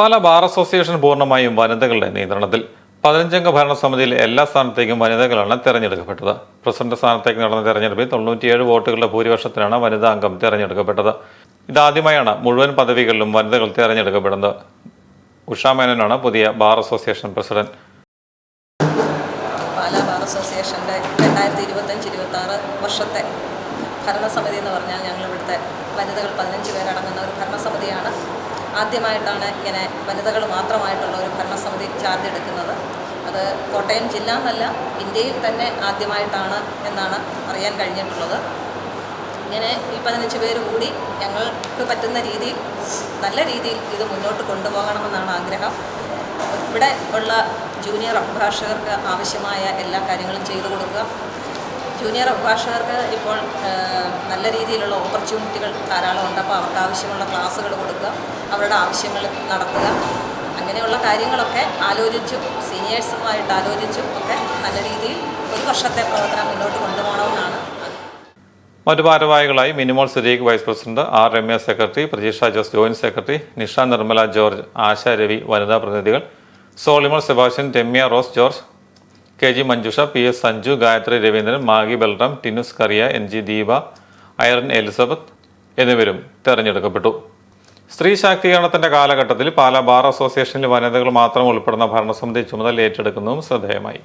പാല bar association പൂർണമായും വനിതകളുടെ നിയന്ത്രണത്തിൽ. പതിനഞ്ചംഗ ഭരണസമിതിയിൽ എല്ലാ സ്ഥാനത്തേക്കും വനിതകളാണ് തെരഞ്ഞെടുക്കപ്പെട്ടത്. പ്രസിഡന്റ് സ്ഥാനത്തേക്ക് നടന്ന തെരഞ്ഞെടുപ്പിൽ തൊണ്ണൂറ്റിയേഴ് വോട്ടുകളുടെ ഭൂരിപക്ഷത്തിനാണ് വനിതാ അംഗം തെരഞ്ഞെടുക്കപ്പെട്ടത്. ഇതാദ്യമായാണ് മുഴുവൻ പദവികളിലും വനിതകൾ തെരഞ്ഞെടുക്കപ്പെടുന്നത്. ഉഷാ മേനോനാണ് പുതിയ bar association president. Pala bar രണ്ടായിരത്തി ഇരുപത്തഞ്ച് ഇരുപത്താറ് വർഷത്തെ ഭരണസമിതി എന്ന് പറഞ്ഞാൽ ഞങ്ങൾ ഇവിടുത്തെ വനിതകൾ പതിനഞ്ച് പേരടങ്ങുന്ന ഒരു ഭരണസമിതിയാണ്. ആദ്യമായിട്ടാണ് ഇങ്ങനെ വനിതകൾ മാത്രമായിട്ടുള്ള ഒരു ഭരണസമിതി ചാർജ് എടുക്കുന്നത്. അത് കോട്ടയം ജില്ല എന്നല്ല ഇന്ത്യയിൽ തന്നെ ആദ്യമായിട്ടാണ് എന്നാണ് അറിയാൻ കഴിഞ്ഞിട്ടുള്ളത്. ഇങ്ങനെ ഈ പതിനഞ്ച് പേര് കൂടി ഞങ്ങൾക്ക് പറ്റുന്ന രീതിയിൽ നല്ല രീതിയിൽ ഇത് മുന്നോട്ട് കൊണ്ടുപോകണമെന്നാണ് ആഗ്രഹം. ഇവിടെ ഉള്ള ജൂനിയർ അഭിഭാഷകർക്ക് ആവശ്യമായ എല്ലാ കാര്യങ്ങളും ചെയ്തു കൊടുക്കുക. ജൂനിയർ അഭിഭാഷകർക്ക് ഇപ്പോൾ നല്ല രീതിയിലുള്ള ഓപ്പർച്യൂണിറ്റികൾ ധാരാളം ഉണ്ട്. അപ്പോൾ അവർക്ക് ആവശ്യമുള്ള ക്ലാസ്സുകൾ കൊടുക്കുക അവരുടെ ആവശ്യങ്ങൾ നടത്തുക. അങ്ങനെയുള്ള കാര്യങ്ങളൊക്കെ ആലോചിച്ചും സീനിയേഴ്സുമായിട്ട് ആലോചിച്ചും ഒക്കെ നല്ല രീതിയിൽ ഒരു വർഷത്തെ പ്രവർത്തനം മുന്നോട്ട് കൊണ്ടുപോകണമെന്നാണ് മറ്റു ഭാരവാഹികളായി Minimol Surekh vice president R Ramya secretary Prateeksha Jose joint secretary Nisha Nirmala George Asha Ravi വനിതാ പ്രതിനിധികൾ Solimol Sebastian Ramya Rose George K G Manjusha P S Sanju Gayathri Raveendran Maggie Balram Tinus Kuriya N G Deepa Irene Elizabeth എന്നിവരും തെരഞ്ഞെടുക്കപ്പെട്ടു. സ്ത്രീ ശാക്തീകരണത്തിന്റെ കാലഘട്ടത്തിൽ Pala bar അസോസിയേഷനിൽ വനിതകൾ മാത്രം ഉൾപ്പെടുന്ന ഭരണസമിതി ചുമതല ഏറ്റെടുക്കുന്നതും ശ്രദ്ധേയമായി.